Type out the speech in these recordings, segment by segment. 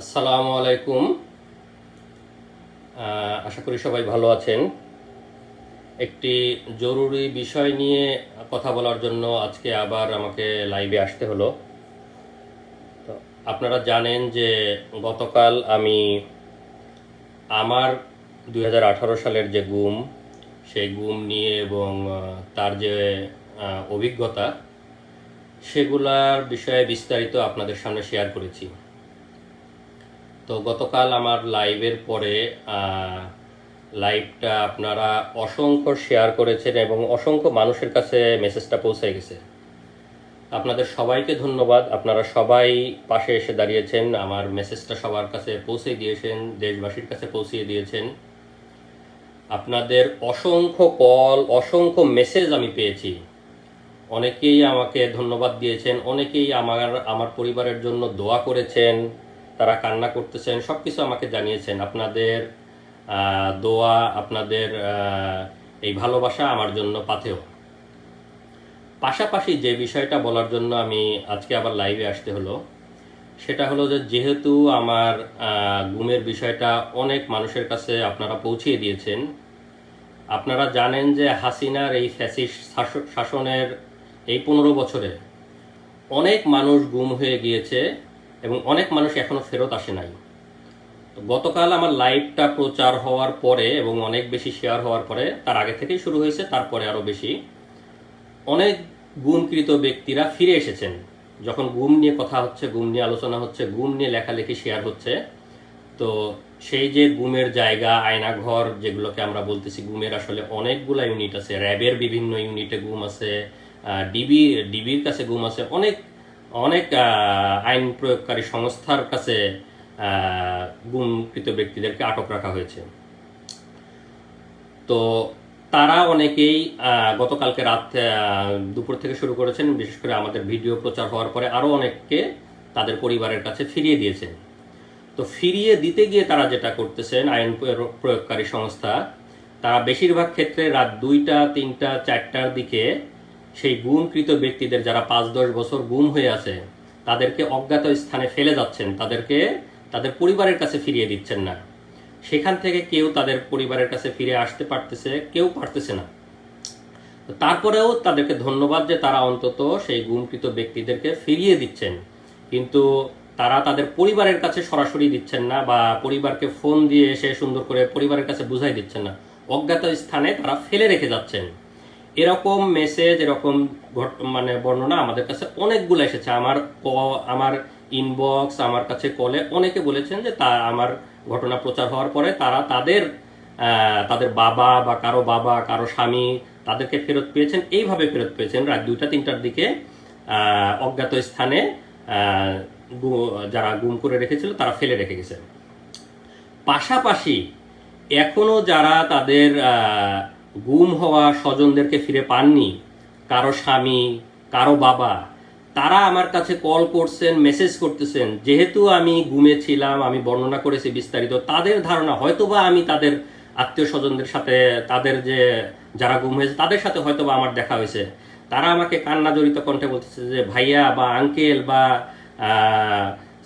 আসসালামু আলাইকুম। আশা করি সবাই ভালো আছেন। একটি জরুরি বিষয় নিয়ে কথা বলার জন্য আজকে আবার আমাকে লাইভে আসতে হলো। তো আপনারা জানেন যে গতকাল আমি আমার দু হাজার আঠারো সালের যে গুম, সেই গুম নিয়ে এবং তার যে অভিজ্ঞতা, সেগুলার বিষয়ে বিস্তারিত আপনাদের সামনে শেয়ার করেছি। তো গতকাল আমার লাইভের পরে লাইভটা আপনারা অসংখ্য শেয়ার করেছেন এবং অসংখ্য মানুষের কাছে মেসেজটা পৌঁছে গেছে। আপনাদের সবাইকে ধন্যবাদ। আপনারা সবাই পাশে এসে দাঁড়িয়েছেন, আমার মেসেজটা সবার কাছে পৌঁছে দিয়েছেন, দেশবাসীর কাছে পৌঁছিয়ে দিয়েছেন। আপনাদের অসংখ্য কল, অসংখ্য মেসেজ আমি পেয়েছি। অনেকেই আমাকে ধন্যবাদ দিয়েছেন, অনেকেই আমার আমার পরিবারের জন্য দোয়া করেছেন। তারা কান্না করতেছেন সব কিছু আমাকে জানিয়েছেন। আপনাদের দোয়া, আপনাদের এই ভালোবাসা আমার জন্য পাথেও পাশাপাশি যে বিষয়টা বলার জন্য আমি আজকে আবার লাইভে আসতে হলো, সেটা হলো যে যেহেতু আমার গুমের বিষয়টা অনেক মানুষের কাছে আপনারা পৌঁছিয়ে দিয়েছেন, আপনারা জানেন যে হাসিনার এই ফ্যাসিস্ট শাস- শাসনের এই পনেরো বছরে অনেক মানুষ গুম হয়ে গিয়েছে এবং অনেক মানুষ এখনও ফেরত আসে নাই। তো গতকাল আমার লাইভটা প্রচার হওয়ার পরে এবং অনেক বেশি শেয়ার হওয়ার পরে, তার আগে থেকেই শুরু হয়েছে, তারপরে আরও বেশি। অনেক গুমকৃত ব্যক্তিরা ফিরে এসেছেন। যখন গুম নিয়ে কথা হচ্ছে, গুম নিয়ে আলোচনা হচ্ছে, গুম নিয়ে লেখালেখি শেয়ার হচ্ছে, তো সেই যে গুমের জায়গা, আয়নাঘর, যেগুলোকে আমরা বলতেছি, গুমের আসলে অনেকগুলা ইউনিট আছে। র্যাবের বিভিন্ন ইউনিটে গুম আছে ডিবি ডিবির কাছে গুম আছে, অনেক অনেক আইন প্রয়োগকারী সংস্থার কাছে গুমকৃত ব্যক্তিদেরকে আটক রাখা হয়েছে। তো তারা অনেকেই গতকালকে রাত দুপুর থেকে শুরু করেছেন, বিশেষ করে আমাদের ভিডিও প্রচার হওয়ার পরে আরও অনেককে তাদের পরিবারের কাছে ফিরিয়ে দিয়েছেন। তো ফিরিয়ে দিতে গিয়ে তারা যেটা করতেছেন, আইন প্রয়োগ- প্রয়োগকারী সংস্থা, তারা বেশিরভাগ ক্ষেত্রে রাত দুইটা, তিনটা, চারটার দিকে সেই গুমকৃত ব্যক্তিদের যারা পাঁচ দশ বছর গুম হয়ে আছে, তাদেরকে অজ্ঞাত স্থানে ফেলে যাচ্ছেন, তাদেরকে তাদের পরিবারের কাছে ফিরিয়ে দিচ্ছেন না। সেখান থেকে কেউ তাদের পরিবারের কাছে ফিরে আসতে পারতেছে, কেউ পারতেছে না। তারপরেও তাদেরকে ধন্যবাদ যে তারা অন্তত সেই গুমকৃত ব্যক্তিদেরকে ফিরিয়ে দিচ্ছেন। কিন্তু তারা তাদের পরিবারের কাছে সরাসরি দিচ্ছেন না বা পরিবারকে ফোন দিয়ে এসে সুন্দর করে পরিবারের কাছে বুঝাই দিচ্ছেন না। অজ্ঞাত স্থানে তারা ফেলে রেখে যাচ্ছেন। এরকম মেসেজ এরকম মানে বর্ণনা আমাদের কাছে অনেকগুলো এসেছে। আমার ক- আমার ইনবক্স আমার কাছে কলে অনেকে বলেছেন যে তা, আমার ঘটনা প্রচার হওয়ার পরে তারা তাদের তাদের বাবা বা কারও বাবা, কারও স্বামী তাদেরকে ফেরত পেয়েছেন, এইভাবে ফেরত পেয়েছেন। রাত দুইটা, তিনটার দিকে অজ্ঞাত স্থানে যারা গুম করে রেখেছিল তারা ফেলে রেখে গেছেন পাশাপাশি এখনও যারা তাদের গুম হওয়া স্বজনদেরকে ফিরে পাননি। কারও স্বামী, কারও বাবা। তারা আমার কাছে কল করছেন, মেসেজ করতেছেন, যেহেতু আমি গুমে ছিলাম, আমি বর্ণনা করেছি বিস্তারিত, তাদের ধারণা, হয়তোবা আমি তাদের আত্মীয় স্বজনদের সাথে, তাদের যে যারা গুম হয়েছে, তাদের সাথে হয়তোবা আমার দেখা হয়েছে। তারা আমাকে কান্না জড়িত কণ্ঠে বলতেছে যে, ভাইয়া বা আঙ্কেল বা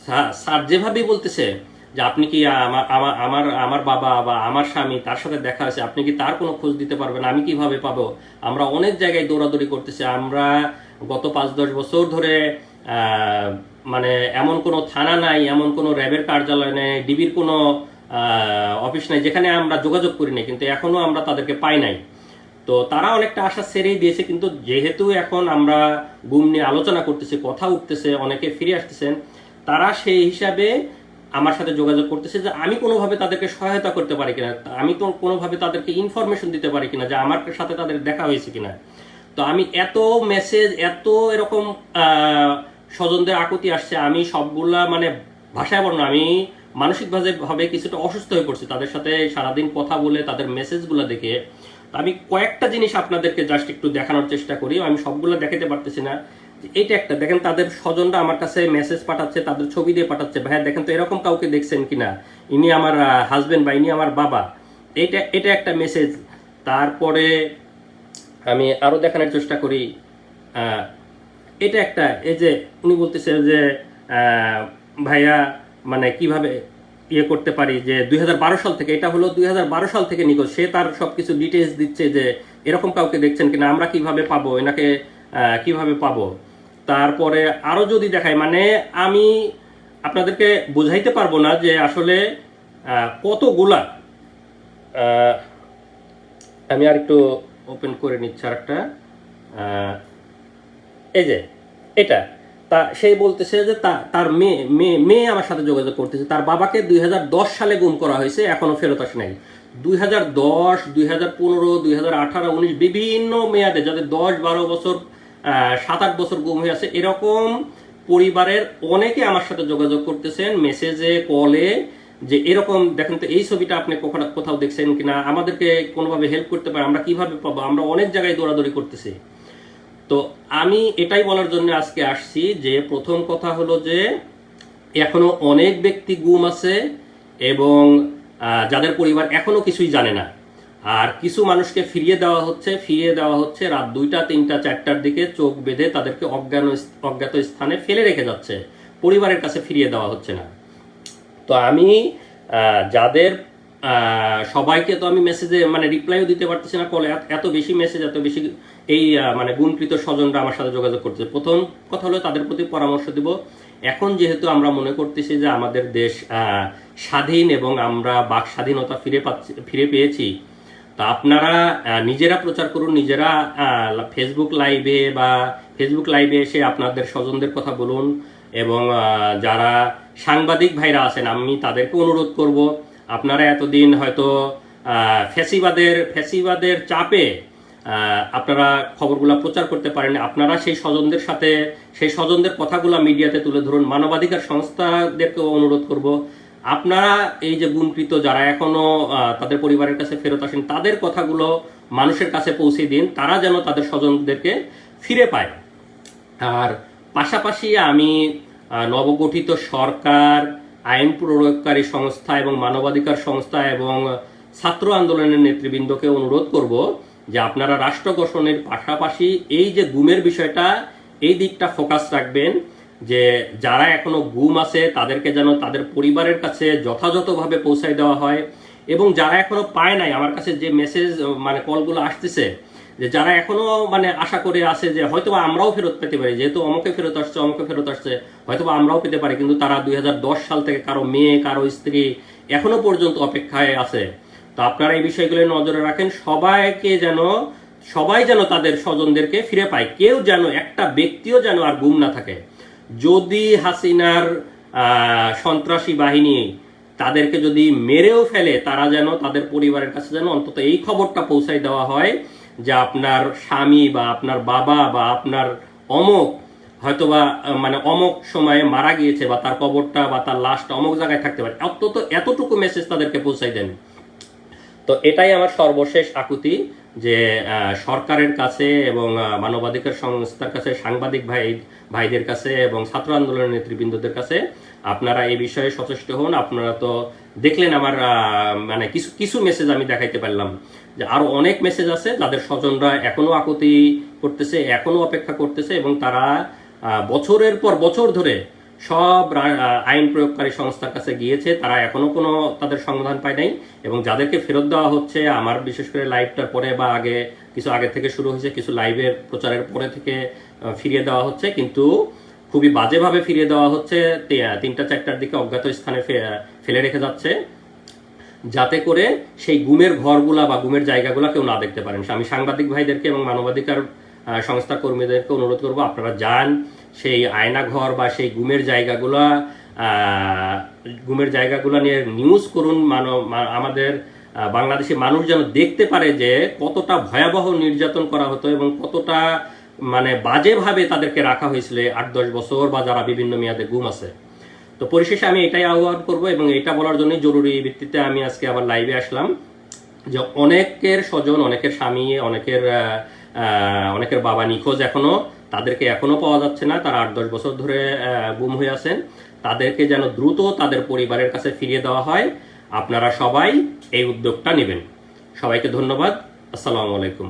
স্যার- স্যার যেভাবেই বলতেছে যে আপনি কি আমার আমার আমার বাবা বা আমার স্বামী তার সাথে দেখা হয়েছে, আপনি কি তার কোনো খোঁজ দিতে পারবেন? আমি কীভাবে পাবো? আমরা অনেক জায়গায় দৌড়াদৌড়ি করতেছি। আমরা গত পাঁচ, দশ বছর ধরে মানে এমন কোনো থানা নাই, এমন কোনো র্যাবের কার্যালয় নেই, ডিবির কোনো অফিস নাই, যেখানে আমরা যোগাযোগ করি নাই, কিন্তু এখনও আমরা তাদেরকে পাই নাই। তো তারা অনেকটা আশা ছেড়েই দিয়েছে, কিন্তু যেহেতু এখন আমরা গুম নিয়ে আলোচনা করতেছি, কথা উঠতেছে, অনেকে ফিরে আসতেছেন, তারা সেই হিসাবে আমার সাথে যোগাযোগ করতেছে যে আমি কোনোভাবে তাদেরকে সহায়তা করতে পারি কিনা, আমি তো কোনোভাবে তাদেরকে ইনফরমেশন দিতে পারি কিনা, যে আমার সাথে তাদের দেখা হয়েছে কিনা। তো আমি এত মেসেজ এত এরকম স্বজনদের আকুতি আসছে, আমি সবগুলা মানে ভাষায় বর্ণ আমি মানসিকভাবে ভাবে কিছুটা অসুস্থ হয়ে পড়ছি। তাদের সাথে সারাদিন কথা বলে তাদের মেসেজগুলো দেখে আমি কয়েকটা জিনিস আপনাদেরকে জাস্ট একটু দেখানোর চেষ্টা করি। আমি সবগুলো দেখাতে পারতেছি না। যে এইটা একটা। দেখেন তাদের স্বজনরা আমার কাছে মেসেজ পাঠাচ্ছে, তাদের ছবি দিয়ে পাঠাচ্ছে। ভাইয়া, দেখেন তো এরকম কাউকে দেখছেন কিনা? ইনি আমার হাজবেন্ড বা ইনি আমার বাবা। এটা এটা একটা মেসেজ তারপরে আমি আরও দেখানোর চেষ্টা করি। এটা একটা, এই যে উনি বলতেছে যে ভাইয়া মানে কীভাবে ইয়ে করতে পারি যে দুই হাজার বারো সাল থেকে, এটা হলো দুই হাজার বারো সাল থেকে নিখোঁজ। সে তার সবকিছু ডিটেলস দিচ্ছে যে এরকম কাউকে দেখছেন কিনা, আমরা কীভাবে পাবো, এনাকে কীভাবে পাবো? তারপরে আরও যদি দেখাই মানে আমি আপনাদেরকে বোঝাইতে পারব না যে আসলে কতগুলা আমি আর একটু ওপেন করে নিচ্ছি আর একটা এই যে, এটা। তা সেই বলতেছে যে তার মেয়ে মেয়ে মেয়ে আমার সাথে যোগাযোগ করতেছে। তার বাবাকে দুই হাজার দশ সালে গুম করা হয়েছে, এখনও ফেরত আসে নাই। দুই হাজার দশ, দুই হাজার পনেরো, দুই হাজার আঠারো, উনিশ, বিভিন্ন মেয়াদে, যাদের দশ, বারো বছর সাত আট বছর গুম হয়ে আছে। এরকম পরিবারের অনেকে আমার সাথে যোগাযোগ করতেছেন মেসেজে কলে যে এরকম, দেখেন তো, এই ছবিটা আপনি কোথাও- কোথাও দেখছেন কিনা? আমাদেরকে কোনোভাবে হেল্প করতে পারে, আমরা কীভাবে পাবো? আমরা অনেক জায়গায় দৌড়াদৌড়ি করতেছি। তো আমি এটাই বলার জন্য আজকে আসছি যে, প্রথম কথা হলো যে, এখনও অনেক ব্যক্তি গুম আছে এবং যাদের পরিবার এখনও কিছুই জানে না। আর কিছু মানুষকে ফিরিয়ে দেওয়া হচ্ছে, ফিরিয়ে দেওয়া হচ্ছে, রাত দুইটা, তিনটা, চারটার দিকে চোখ বেঁধে তাদেরকে অজ্ঞান অজ্ঞাত স্থানে ফেলে রেখে যাচ্ছে। পরিবারের কাছে ফিরিয়ে দেওয়া হচ্ছে না। তো আমি যাদের সবাইকে তো আমি মেসেজে মানে রিপ্লাইও দিতে পারতেছি না কলে এত- বেশি মেসেজ এত বেশি এই মানে গুণকৃত স্বজনরা আমার সাথে যোগাযোগ করতেছে প্রথম কথা হলো তাদের প্রতি পরামর্শ দিব। এখন যেহেতু আমরা মনে করতেছি যে আমাদের দেশ স্বাধীন এবং আমরা বাক স্বাধীনতা ফিরে পাচ্ছি ফিরে পেয়েছি তা আপনারা নিজেরা প্রচার করুন, নিজেরা ফেসবুক লাইভে বা ফেসবুক লাইভে এসে আপনাদের স্বজনদের কথা বলুন এবং যারা সাংবাদিক ভাইরা আছেন, আমি তাদেরকে অনুরোধ করব, আপনারা এতদিন হয়তো ফ্যাসিবাদের ফ্যাসিবাদের চাপে আপনারা খবরগুলো প্রচার করতে পারেন আপনারা সেই স্বজনদের সাথে, সেই স্বজনদের কথাগুলো মিডিয়াতে তুলে ধরুন। মানবাধিকার সংস্থাদেরকেও অনুরোধ করব। আপনারা এই যে গুণকৃত যারা এখনও তাদের পরিবারের কাছে ফেরত আসেন, তাদের কথাগুলো মানুষের কাছে পৌঁছে দিন, তারা যেন তাদের স্বজনদেরকে ফিরে পায়। আর পাশাপাশি আমি নবগঠিত সরকার, আইন প্রয়োগকারী সংস্থা এবং মানবাধিকার সংস্থা এবং ছাত্র আন্দোলনের নেতৃবৃন্দকে অনুরোধ করব যে আপনারা রাষ্ট্র গঠনের পাশাপাশি এই যে গুমের বিষয়টা, এই দিকটা ফোকাস রাখবেন। যে যারা এখনও গুম আছে, তাদেরকে যেন তাদের পরিবারের কাছে যথাযথভাবে পৌঁছায় দেওয়া হয়। এবং যারা এখনও পায় নাই, আমার কাছে যে মেসেজ মানে কলগুলো আসতেছে, যে যারা এখনও মানে আশা করে আছে যে হয়তোবা আমরাও ফেরত পেতে পারি, যেহেতু অমকে ফেরত আসছে, অমকে ফেরত আসছে, হয়তোবা আমরাও পেতে পারি, কিন্তু তারা দুই হাজার দশ সাল থেকে কারও মেয়ে, কারও স্ত্রী এখনও পর্যন্ত অপেক্ষায় আছে। তো আপনারা এই বিষয়গুলো নজরে রাখেন, সবাইকে যেন, সবাই যেন তাদের স্বজনদেরকে ফিরে পায়। কেউ যেন, একটা ব্যক্তিও যেন আর গুম না থাকে। যদি হাসিনার সন্ত্রাসী বাহিনী তাদেরকে যদি মেরেও ফেলে, তারা যেন তাদের পরিবারের কাছে যেন অন্তত এই খবরটা পৌঁছাই দেওয়া হয় যে আপনার স্বামী বা আপনার বাবা বা আপনার অমক হয়তোবা মানে অমক সময়ে মারা গিয়েছে বা তার কবরটা বা তার লাশটা অমক জায়গায় থাকতে পারে। অন্তত এতটুকু মেসেজ তাদেরকে পৌঁছাই দেন। তো এটাই আমার সর্বশেষ আকুতি। যে সরকারের কাছে এবং মানবাধিকার সংস্থার কাছে, সাংবাদিক ভাই, ভাইদের কাছে এবং ছাত্র আন্দোলনের নেতৃবৃন্দদের কাছে আপনারা এই বিষয়ে সচেষ্ট হন। আপনারা তো দেখলেন আমার মানে কিছু কিছু মেসেজ আমি দেখাইতে পারলাম। যে আরও অনেক মেসেজ আছে, যাদের স্বজনরা এখনও আকুতি করতেছে, এখনও অপেক্ষা করতেছে এবং তারা বছরের পর বছর ধরে সব আইন প্রয়োগকারী সংস্থার কাছে গিয়েছে, তারা এখনও কোনো তাদের সমাধান পায় নাই এবং যাদেরকে ফেরত দেওয়া হচ্ছে, আমার বিশেষ করে লাইভটার পরে বা আগে, কিছু আগে থেকে শুরু হয়েছে, কিছু লাইভের প্রচারের পরে থেকে ফিরিয়ে দেওয়া হচ্ছে, কিন্তু খুবই বাজেভাবে ফিরিয়ে দেওয়া হচ্ছে তিনটা চারটার দিকে অজ্ঞাত স্থানে ফেলে রেখে যাচ্ছে, যাতে করে সেই গুমের ঘরগুলা বা গুমের জায়গাগুলা কেউ না দেখতে পারেন। আমি সাংবাদিক ভাইদেরকে এবং মানবাধিকার সংস্থা কর্মীদেরকে অনুরোধ করব, আপনারা যান সেই আয়না ঘর বা সেই গুমের জায়গাগুলা গুমের জায়গাগুলো নিয়ে নিউজ করুন, মানব আমাদের বাংলাদেশি মানুষ যেন দেখতে পারে যে কতটা ভয়াবহ নির্যাতন করা হতো এবং কতটা মানে বাজেভাবে তাদেরকে রাখা হয়েছিল আট, দশ বছর বা যারা বিভিন্ন মেয়াদে গুম আছে। তো পরিশেষে আমি এটাই আহ্বান করব এবং এটা বলার জন্যই জরুরি ভিত্তিতে আমি আজকে আবার লাইভে আসলাম যে অনেকের স্বজন, অনেকের স্বামী, অনেকের অনেকের বাবা নিখোঁজ এখনও। তাদেরকে এখনও পাওয়া যাচ্ছে না, তারা আট দশ বছর ধরে গুম হয়ে আছেন। তাদেরকে যেন দ্রুত তাদের পরিবারের কাছে ফিরিয়ে দেওয়া হয়, আপনারা সবাই এই উদ্যোগটা নেবেন। সবাইকে ধন্যবাদ। আসসালামু আলাইকুম।